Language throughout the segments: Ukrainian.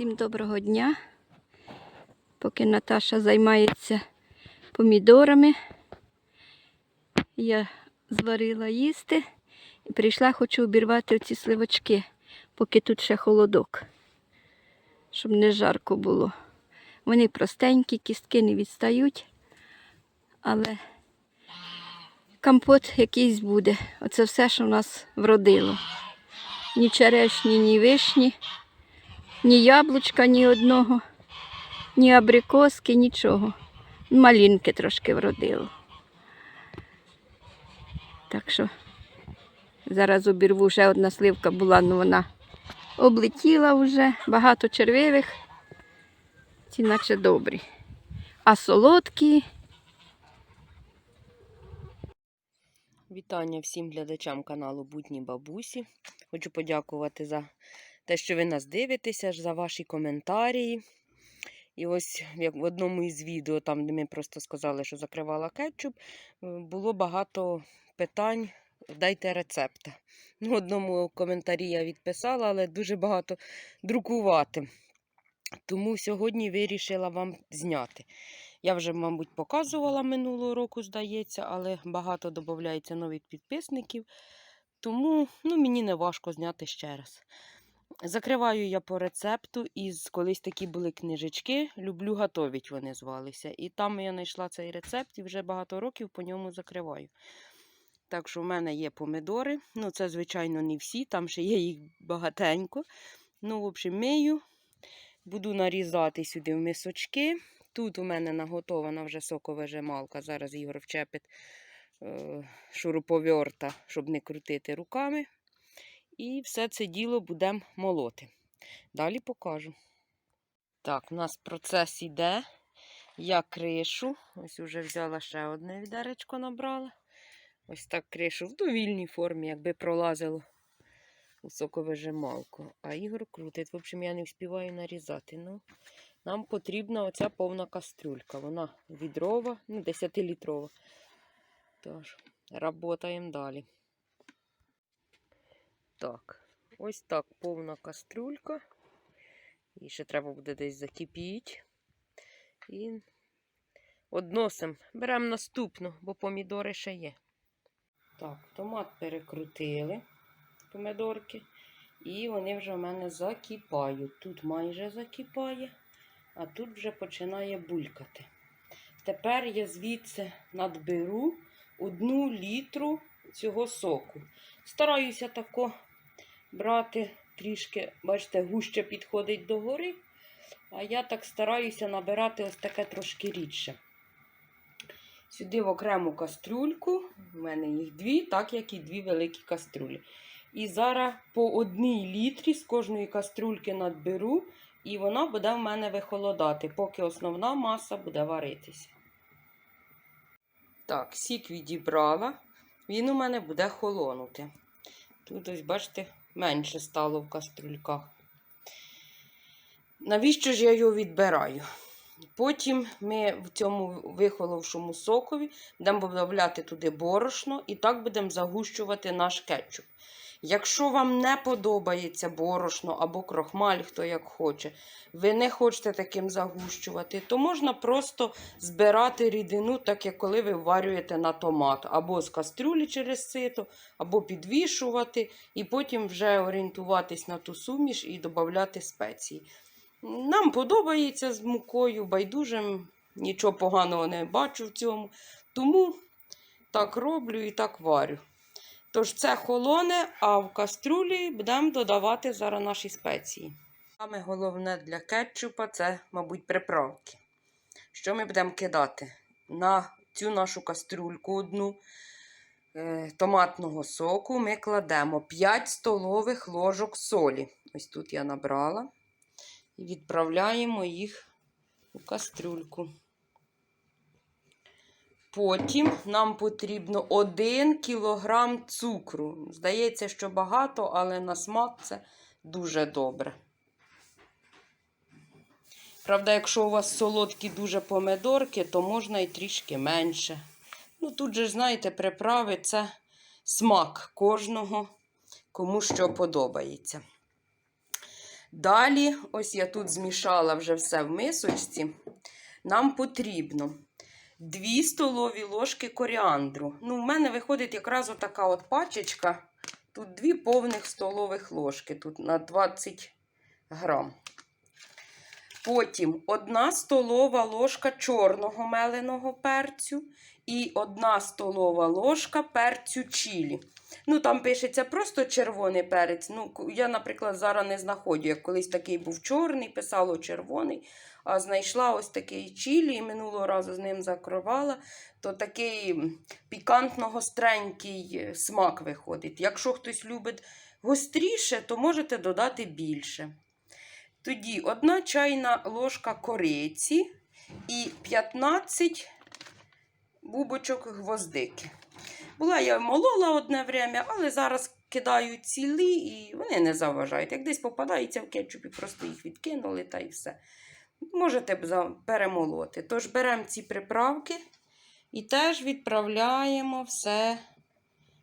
Всім доброго дня. Поки Наташа займається помідорами, я зварила їсти і прийшла, хочу обірвати оці сливочки, поки тут ще холодок, щоб не жарко було. Вони простенькі, кістки не відстають, але компот якийсь буде. Оце все, що в нас вродило. Ні черешні, ні вишні. Ні яблучка, ні одного, ні абрикоски, нічого. Малінки трошки вродило. Так що зараз обірву ще одна сливка була, але вона облетіла вже, багато червивих, ці наче добрі. А солодкі. Вітання всім глядачам каналу Будні Бабусі. Хочу подякувати за те, що ви нас дивитеся, за ваші коментарі. І ось як в одному із відео, там, де ми просто сказали, що закривала кетчуп, е, було багато питань. Дайте рецепта. Ну, одному коментарі я відписала, але дуже багато друкувати. Тому сьогодні вирішила вам зняти. Я вже, мабуть, показувала минулого року, здається, але багато додається нових підписників. Тому ну, мені не важко зняти ще раз. Закриваю я по рецепту із колись такі були книжечки. Люблю готовить вони звалися. І там я знайшла цей рецепт і вже багато років по ньому закриваю. Так що в мене є помидори. Ну, це, звичайно, не всі, там ще є їх багатенько. Ну, в общем, мию, буду нарізати сюди в мисочки. Тут у мене наготована вже соковижималка. Зараз Ігор вчепить е, шуруповерта, щоб не крутити руками. І все це діло будемо молоти. Далі покажу. Так, у нас процес іде. Я кришу. Ось вже взяла ще одне відеречко набрала. Ось так кришу в довільній формі, якби пролазило у соковижималку. А Ігор крутить. В общем, я не встигаю нарізати. Ну, нам потрібна оця повна кастрюлька. Вона відрова, ну, 10-літрова. Тож, работаємо далі. Так, ось так повна кастрюлька. І ще треба буде десь закипіти. І односимо. Беремо наступну, бо помідори ще є. Так, томат перекрутили, помідорки. І вони вже в мене закипають. Тут майже закипає, а тут вже починає булькати. Тепер я звідси надберу одну літру цього соку. Стараюся тако брати трішки, бачите, гуще підходить до гори, а я так стараюся набирати ось таке трошки рідше. Сюди в окрему кастрюльку, в мене їх дві, так як і дві великі кастрюлі. І зараз по одній літрі з кожної кастрюльки надберу, і вона буде в мене вихолодати, поки основна маса буде варитися. Так, сік відібрала, він у мене буде холонути. Тут, ось, бачите, менше стало в каструльках. Навіщо ж я його відбираю? Потім ми в цьому вихоловшому сокові будемо додавати туди борошно і так будемо загущувати наш кетчуп. Якщо вам не подобається борошно або крохмаль, хто як хоче, ви не хочете таким загущувати, то можна просто збирати рідину, так як коли ви варюєте на томат, або з кастрюлі через сито, або підвішувати, і потім вже орієнтуватись на ту суміш і додати спеції. Нам подобається з мукою, байдужим, нічого поганого не бачу в цьому. Тому так роблю і так варю. Тож це холоне, а в кастрюлі будемо додавати зараз наші спеції. Саме головне для кетчупа це, мабуть, приправки. Що ми будемо кидати? На цю нашу кастрюльку одну е, томатного соку ми кладемо 5 столових ложок солі. Ось тут я набрала. І відправляємо їх у кастрюльку. Потім нам потрібно 1 кг цукру. Здається, що багато, але на смак це дуже добре. Правда, якщо у вас солодкі дуже помидорки, то можна і трішки менше. Ну, тут же, знаєте, приправи це смак кожного, кому що подобається. Далі, ось я тут змішала вже все в мисочці. Нам потрібно 2 столові ложки коріандру. Ну, в мене виходить якраз отака от пачечка. Тут 2 повних столових ложки, тут на 20 грам. Потім 1 столова ложка чорного меленого перцю і 1 столова ложка перцю чилі. Ну, там пишеться просто червоний перець. Ну, я, наприклад, зараз не знаходжу. Як колись такий був чорний, писало червоний, а знайшла ось такий чилі і минулого разу з ним закривала, то такий пікантно-гостренький е, смак виходить. Якщо хтось любить гостріше, то можете додати більше. Тоді одна чайна ложка кориці і 15 бубочок гвоздики. Була я молола одне время, але зараз кидаю цілі і вони не заважають. Як десь попадається в кетчупі, просто їх відкинули та й все. Можете перемолоти. Тож беремо ці приправки і теж відправляємо все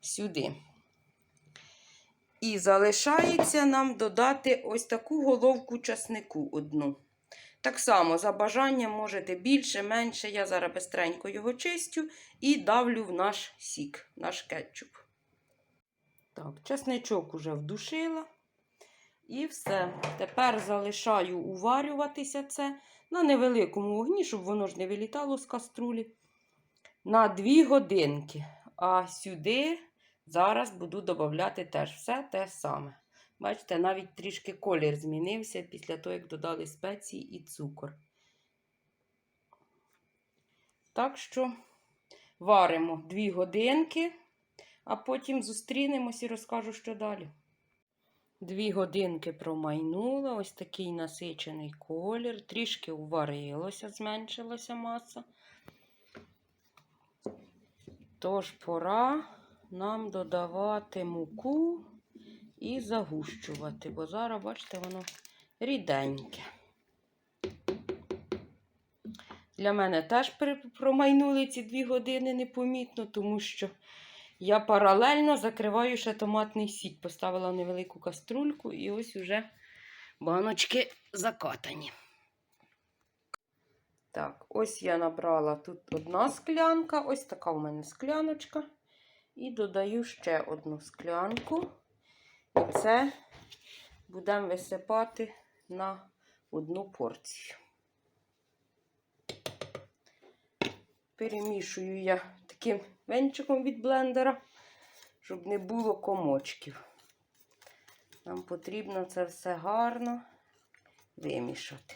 сюди. І залишається нам додати ось таку головку часнику одну. Так само, за бажанням можете більше, менше. Я зараз бистренько його чистю і давлю в наш сік, наш кетчуп. Так, чесничок уже вдушила. І все. Тепер залишаю уварюватися це на невеликому вогні, щоб воно ж не вилітало з каструлі. На 2 годинки. А сюди зараз буду додати теж все те саме. Бачите, навіть трішки колір змінився після того, як додали спеції і цукор. Так що варимо 2 годинки, а потім зустрінемось і розкажу, що далі. Дві годинки промайнула, ось такий насичений колір, трішки уварилося, зменшилася маса. Тож пора нам додавати муку і загущувати, бо зараз, бачите, воно ріденьке. Для мене теж промайнули ці дві години непомітно, тому що я паралельно закриваю ще томатний сік. Поставила невелику каструльку і ось уже баночки закатані. Так, ось я набрала тут одна склянка, ось така у мене скляночка. І додаю ще одну склянку. І це будемо висипати на одну порцію. Перемішую я таким венчиком від блендера, щоб не було комочків. Нам потрібно це все гарно вимішати.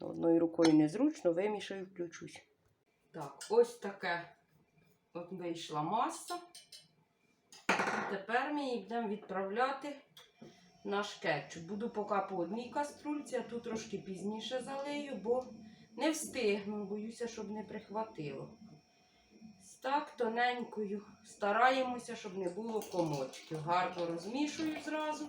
Одною рукою незручно, вимішаю, включусь. Так, ось таке от вийшла маса. Тепер ми її будемо відправляти наш кетчуп. Буду поки по одній каструльці, а тут трошки пізніше залию, бо не встигну, боюся, щоб не прихватило. Так, тоненькою стараємося, щоб не було комочків. Гарно розмішую зразу.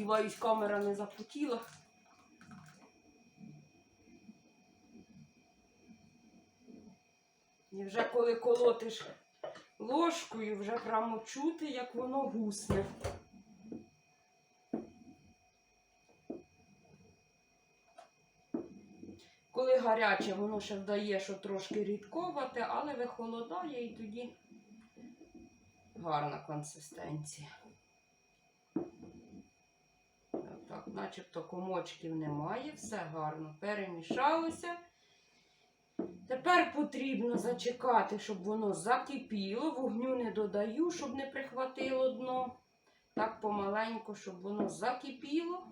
Сподіваюсь, камера не запотіла. І вже коли колотиш ложкою, вже прямо чути, як воно гусне. Коли гаряче, воно ще вдає, що трошки рідковате, але вихолодає і тоді гарна консистенція. Так, начебто комочків немає, все гарно перемішалося. Тепер потрібно зачекати, щоб воно закипіло. Вогню не додаю, щоб не прихватило дно. Так помаленьку, щоб воно закипіло.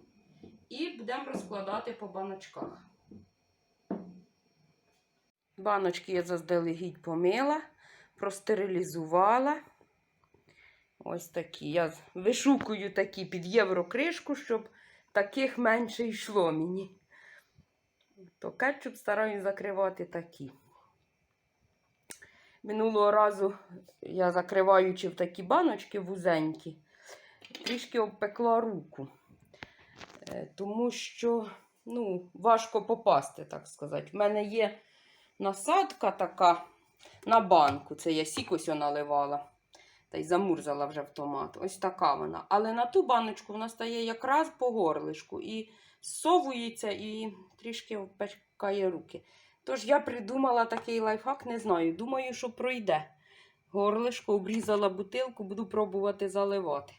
І будемо розкладати по баночках. Баночки я заздалегідь помила, простерилізувала. Ось такі. Я вишукую такі під єврокришку, щоб таких менше йшло мені. То кетчуп стараюсь закривати такі. Минулого разу я закриваючи в такі баночки вузенькі, трішки обпекла руку. Е, Тому що ну, важко попасти, так сказати. В мене є насадка така на банку. Це я сік ось наливала. Та й замурзала вже в томат. Ось така вона. Але на ту баночку вона стає якраз по горлишку. І зсовується, і трішки опекає руки. Тож я придумала такий лайфхак, не знаю. Думаю, що пройде. Горлишко обрізала бутилку, буду пробувати заливати.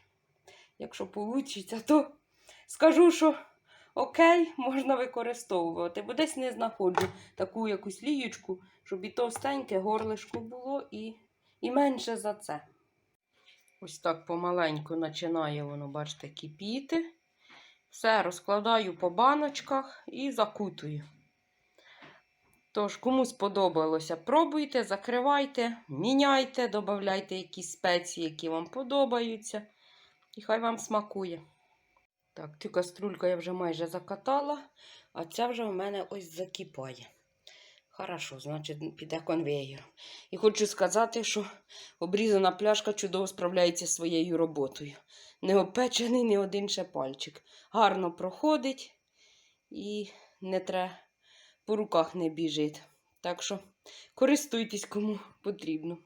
Якщо вийде, то скажу, що окей, можна використовувати. Бо десь не знаходжу таку якусь ліючку, щоб і товстеньке горлишко було, і, і менше за це. Ось так помаленьку починає воно, бачите, кипіти. Все розкладаю по баночках і закутую. Тож, кому сподобалося, пробуйте, закривайте, міняйте, додавайте якісь спеції, які вам подобаються. І хай вам смакує. Так, цю каструльку я вже майже закатала, а ця вже в мене ось закипає. Хорошо, значить, піде конвеєром. І хочу сказати, що обрізана пляшка чудово справляється своєю роботою. Не опечений ні один ще пальчик. Гарно проходить і не треба по руках не біжить. Так що користуйтесь кому потрібно.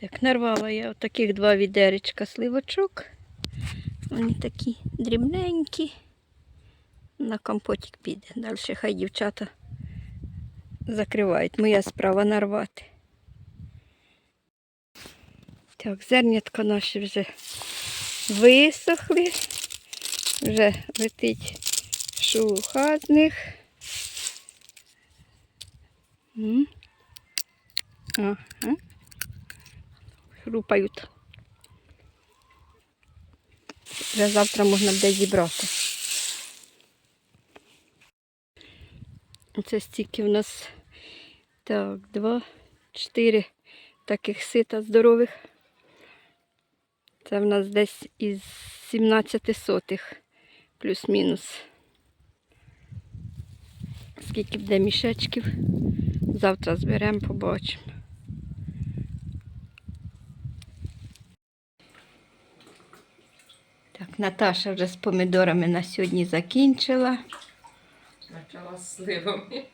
Так, нарвала я отаких два відеречка сливочок. Вони такі дрібненькі. На компотик піде. Далі хай дівчата закривають. Моя справа нарвати. Так, зернятка наші вже висохли. Вже летить шелуха з них. Ага. Вже завтра можна буде зібрати. Це стільки в нас так, два, чотири таких сита здорових. Це в нас десь із 17 сотих, плюс-мінус. Скільки буде мішечків. Завтра зберемо, побачимо. Так, Наташа вже з помідорами на сьогодні закінчила. Почала з сливами.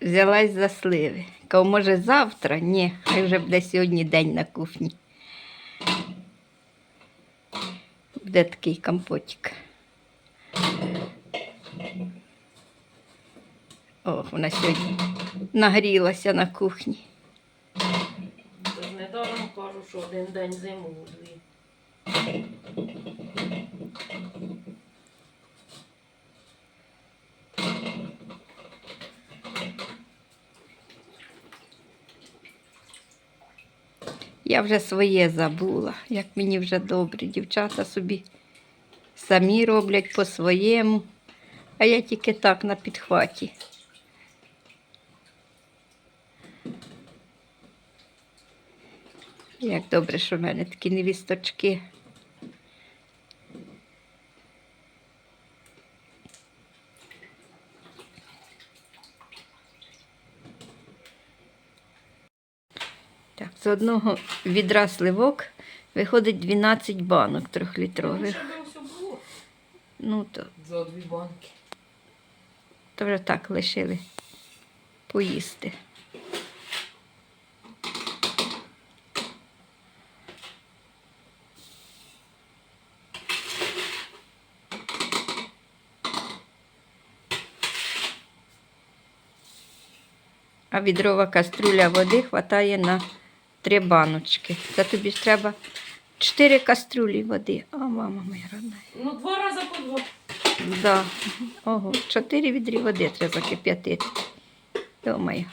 Взялась за сливи. Кав, може, завтра? Ні, хай вже буде сьогодні день на кухні. Буде такий компотик. О, вона сьогодні нагрілася на кухні. Тож недаром кажу, що один день зимовий. Я вже своє забула, як мені вже добре. Дівчата собі самі роблять по-своєму, а я тільки так на підхваті. Як добре, що в мене такі невісточки. Одного відра сливок виходить 12 банок трьохлітрових. Ну, то, За дві банки. то вже так лишили поїсти. А відрова каструля води хватає на три баночки. Це тобі треба чотири кастрюлі води. А мама моя родна. Ну, два рази по два. Да. Ого, чотири відрі води треба кип'ятити. Думаю.